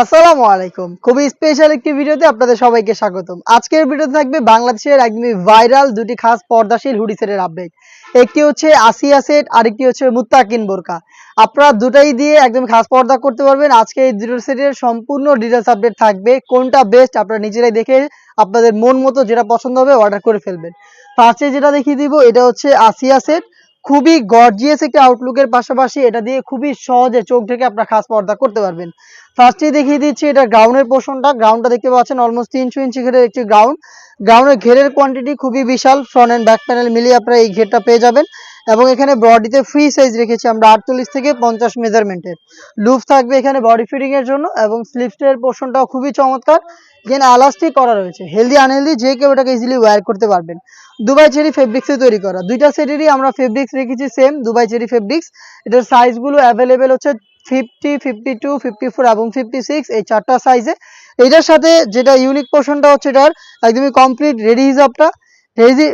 আসসালামু আলাইকুম। খুবই স্পেশাল একটি ভিডিওতে আপনাদের সবাইকে স্বাগতম। আজকের ভিডিওতে থাকবে বাংলাদেশের একদমই ভাইরাল দুটি খাস পর্দাশীল হুডি সেটের আপডেট একটি হচ্ছে আসিয়া সেট আরেকটি হচ্ছে মুত্তাকিন বোরকা। আপনারা দুটাই দিয়ে একদম খাস পর্দা করতে পারবেন। আজকে এই দুটো সেটের সম্পূর্ণ ডিটেলস আপডেট থাকবে। কোনটা বেস্ট আপনারা নিজেরাই দেখে আপনাদের মন মতো যেটা পছন্দ হবে অর্ডার করে ফেলবেন। ফার্স্টে যেটা দেখিয়ে দিব, এটা হচ্ছে আসিয়া সেট খুবই গর্জিয়াস একটা আউটলুকের পাশাপাশি এটা দিয়ে খুবই সহজে চোখ থেকে আপনার খাস পর্দা করতে পারবেন। ফার্স্টে দেখিয়ে দিচ্ছি এটা গ্রাউন্ডের পোর্শনটা গ্রাউন্ডটা দেখতে পাচ্ছেন অলমোস্ট তিনশো ইঞ্চি ঘেরের একটি গ্রাউন্ড গ্রাউন্ডের ঘেরের কোয়ান্টিটি খুবই বিশাল। ফ্রন্ট অ্যান্ড ব্যাক প্যানেল মিলিয়ে আপনারা এই ঘেরটা পেয়ে যাবেন। এবং এখানে বডিতে ফ্রি সাইজ রেখেছি আমরা আটচল্লিশ থেকে পঞ্চাশ মেজারমেন্টের লুফ থাকবে এখানে বডি ফিটিং এর জন্য এবং স্লিপসের পোর্শনটাও খুবই চমৎকার। এখানে আলাস্টিক করা রয়েছে। হেলদি আনহেলদি যে কেউ এটাকে ইজিলি ওয়্যার করতে পারবেন। দুবাই চেরি ফেব্রিক্সে তৈরি করা। দুইটা সেটেরই আমরা ফেব্রিক্স রেখেছি সেম দুবাই চেরি ফেব্রিক্স এটার সাইজগুলো অ্যাভেলেবেল হচ্ছে fifty fifty two fifty four এবং ফিফটি সিক্স এই চারটা সাইজে এটার সাথে যেটা ইউনিক পোর্শনটা হচ্ছে এটার, একদমই কমপ্লিট রেডি হিসাবটা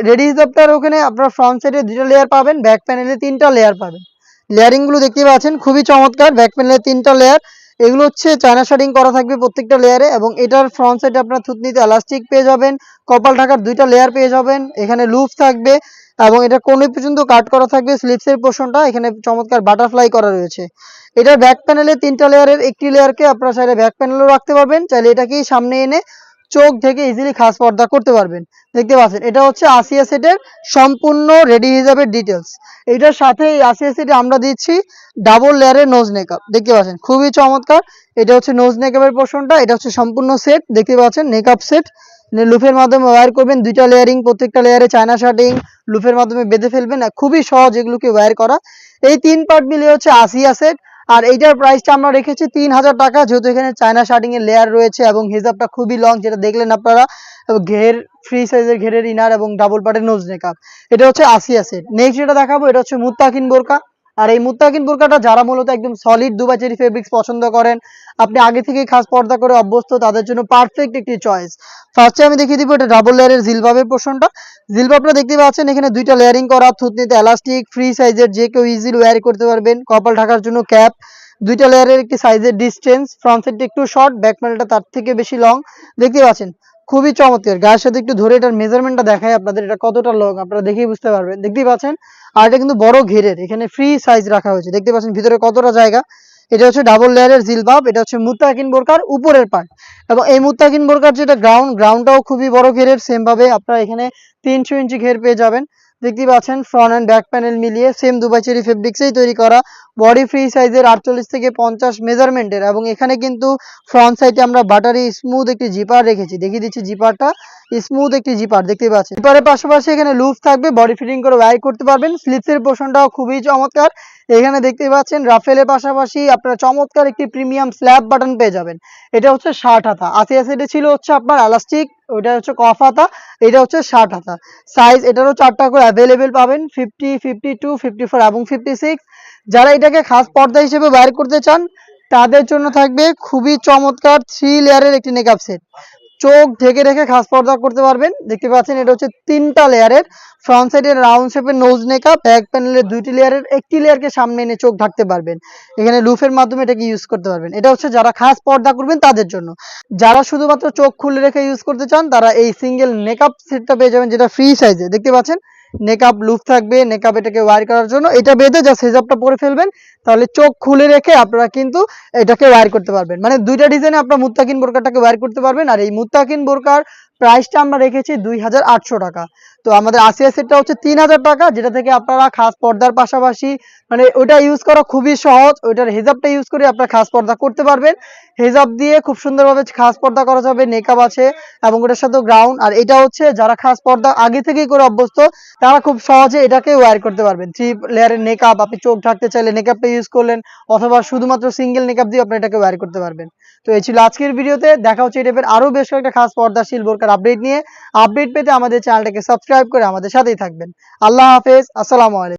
রেডি হিসাবটার ওখানে আপনার ফ্রন্ট সাইডে দুটো লেয়ার পাবেন ব্যাক প্যানেলে তিনটা লেয়ার পাবেন। লেয়ারিংগুলো দেখতে পাচ্ছেন, খুবই চমৎকার ব্যাক প্যানেলে তিনটা লেয়ার এগুলো হচ্ছে চায়না শার্টিং করা থাকবে প্রত্যেকটা লেয়ারে এবং এটার ফ্রন্ট সাইডে আপনার থুতনিতে এলাস্টিক পেয়ে যাবেন, কপাল ঢাকার দুইটা লেয়ার পেয়ে যাবেন, এখানে লুপ থাকবে এবং এটা কোন পর্যন্ত কাট করা থাকবে স্লিপসের পোর্শনটা এখানে চমৎকার বাটারফ্লাই করা রয়েছে। এটার ব্যাক প্যানেলে তিনটা লেয়ারের একটি লেয়ারকে আপনারা চাইলে ব্যাক প্যানেলও রাখতে পারবেন, চাইলে এটাকেই সামনে এনে চোখ থেকে ইজিলি খাস পর্দা করতে পারবেন। দেখতে পাচ্ছেন, এটা হচ্ছে আসিয়া সেটের সম্পূর্ণ রেডি হিসাবে ডিটেলস এটার সাথে এই আসিয়া সেটে আমরা দিচ্ছি ডাবল লেয়ারের নোজ মেকআপ দেখতে পাচ্ছেন, খুবই চমৎকার। এটা হচ্ছে নোজ মেকআপের পোর্শনটা এটা হচ্ছে সম্পূর্ণ সেট দেখতে পাচ্ছেন নেকআপ সেট লুফের মাধ্যমে ওয়্যার করবেন, দুইটা লেয়ারিং প্রত্যেকটা লেয়ারে চায়না শার্টিং লুফের মাধ্যমে বেঁধে ফেলবেন। খুবই সহজ এগুলোকে ওয়্যার করা। এই তিন পার্ট মিলিয়ে হচ্ছে আসিয়া সেট আর এইটার প্রাইসটা আমরা রেখেছি তিন হাজার টাকা, যেহেতু এখানে চায়না শার্টিং এর লেয়ার রয়েছে এবং হিজাবটা খুবই লং যেটা দেখলেন আপনারা ঘের ফ্রি সাইজের ঘেরের ইনার এবং ডাবল পার্টের নোজ মেকআপ এটা হচ্ছে আসিয়া সেট নেক্সট যেটা দেখাবো, এটা হচ্ছে মুত্তাকিন বোরকা আর এই মুত্তাকিন বোরকাটা যারা মূলত একদম সলিড দুবাই চেরি ফেব্রিক্স পছন্দ করেন, আপনি আগে থেকেই খাস পর্দা করে অভ্যস্ত, তাদের জন্য পারফেক্ট একটি চয়েস ফার্স্টে আমি দেখিয়ে দিব এটা ডাবল লেয়ারের জিলবাবের পোর্শনটা জিলবাবটা দেখতে পাচ্ছেন, এখানে দুইটা লেয়ারিং করা, থুতনিতে এলাস্টিক ফ্রি সাইজের যে কেউ ইজিলি ওয়্যার করতে পারবেন, কপাল ঢাকার জন্য ক্যাপ দুইটা লেয়ারের একটি সাইজের ডিস্টেন্স ফ্রন্ট সাইডটা একটু শর্ট ব্যাক প্যানেলটা তার থেকে বেশি লং দেখতে পাচ্ছেন খুবই চমৎকার। গায়ের সাথে একটু ধরে এটার মেজারমেন্টটা দেখায় আপনাদের, এটা কতটা লং আপনারা দেখেই বুঝতে পারবেন। দেখতেই পাচ্ছেন? আর এটা কিন্তু বড় ঘেরের, এখানে ফ্রি সাইজ রাখা হয়েছে। দেখতে পাচ্ছেন ভিতরে কতটা জায়গা? এটা হচ্ছে ডাবল লেয়ারের জিলবাব, এটা হচ্ছে মুত্তাকিন বোরকার উপরের পার্ট এবং এই মুত্তাকিন বোরকার যেটা গ্রাউন্ড গ্রাউন্ডটাও খুবই বড় ঘেরের সেম ভাবে আপনারা এখানে তিনশো ইঞ্চি ঘের পেয়ে যাবেন। দেখতেই পাচ্ছেন ফ্রন্ট অ্যান্ড ব্যাক প্যানেল মিলিয়ে সেম দুবাই চেরি ফেব্রিক্সেই তৈরি করা। বডি ফ্রি সাইজের আটচল্লিশ থেকে পঞ্চাশ মেজারমেন্টের এবং এখানে কিন্তু ফ্রন্ট সাইডে আমরা বাটারি স্মুথ একটি জিপার রেখেছি। দেখিয়ে দিচ্ছি জিপারটা স্মুথ একটি জিপার দেখতে পাচ্ছেন। জিপারের পাশাপাশি এখানে লুপ থাকবে। বডি ফিটিং করে ওয়াই করতে পারবেন। স্লিপসের পোর্শনটাও খুবই চমৎকার। এখানে দেখতে পাচ্ছেন রাফেলের পাশাপাশি আপনারা চমৎকার একটি প্রিমিয়াম স্ল্যাব বাটন পেয়ে যাবেন। এটা হচ্ছে ষাট হাতা। আশি আশিটা ছিল হচ্ছে আপনার এলাস্টিক ওইটা হচ্ছে কফ হাতা এটা হচ্ছে ষাট হাতা। সাইজ এটারও চারটা করে অ্যাভেলেবেল পাবেন fifty fifty two fifty four এবং ফিফটি সিক্স যারা এটাকে খাস পর্দা হিসেবে বাইর করতে চান, তাদের জন্য থাকবে খুবই চমৎকার থ্রি লেয়ারের একটি মেকআপ সেট চোখ ঢেকে রেখে খাস পর্দা করতে পারবেন। দেখতে পাচ্ছেন, এটা হচ্ছে তিনটা লেয়ারের। ফ্রন্ট সাইডের রাউন্ড শেপের নোজ মেকআপ ব্যাক প্যানেলের দুইটি লেয়ারের, একটি লেয়ারকে সামনে এনে চোখ ঢাকতে পারবেন। এখানে লুফের মাধ্যমে এটাকে ইউজ করতে পারবেন। এটা হচ্ছে যারা খাস পর্দা করবেন তাদের জন্য। যারা শুধুমাত্র চোখ খুলে রেখে ইউজ করতে চান, তারা এই সিঙ্গেল মেকআপ সেটটা পেয়ে যাবেন, যেটা ফ্রি সাইজে দেখতে পাচ্ছেন নেকআপ লুপ থাকবে নেকাব এটাকে ওয়ার করার জন্য। এটা বেঁধে জাস্ট হেজাবটা পরে ফেলবেন, তাহলে চোখ খুলে রেখে আপনারা কিন্তু এটাকে ওয়ার করতে পারবেন। মানে দুইটা ডিজাইনে আপনারা মুত্তাকিন বোরকাটাকে ওয়ার করতে পারবেন, আর এই মুত্তাকিন বোরকার প্রাইসটা আমরা রেখেছি দুই হাজার আটশো টাকা। তো আমাদের আসিয়া সেটটা হচ্ছে তিন হাজার টাকা, যেটা থেকে আপনারা খাস পর্দার পাশাপাশি মানে ওটা ইউজ করা খুবই সহজ, ওইটার হেজাবটা ইউজ করে আপনারা খাস পর্দা করতে পারবেন। হেজাব দিয়ে খুব সুন্দরভাবে খাস পর্দা করা যাবে নেকআপ আছে এবং ওটার সাথে গ্রাউন্ড আর এটা হচ্ছে যারা খাস পর্দা আগে থেকেই করে অভ্যস্ত, তারা খুব সহজে এটাকে ওয়্যার করতে পারবেন। থ্রি লেয়ারের নেকআপ আপনি চোখ ঢাকতে চাইলে নেকআপটা ইউজ করলেন, অথবা শুধুমাত্র সিঙ্গেল নেকআপ দিয়ে আপনি এটাকে ওয়্যার করতে পারবেন। তো এই ছিল আজকের ভিডিওতে। দেখা হচ্ছে এই টাইপের আরও বেশ কয়েকটা খাস পর্দাশীল বোরকার আপডেট নিয়ে। আপডেট পেতে আমাদের চ্যানেলটাকে সাবস্ক্রাইব করে আমাদের সাথেই থাকবেন। আল্লাহ হাফেজ, আসসালামু আলাইকুম।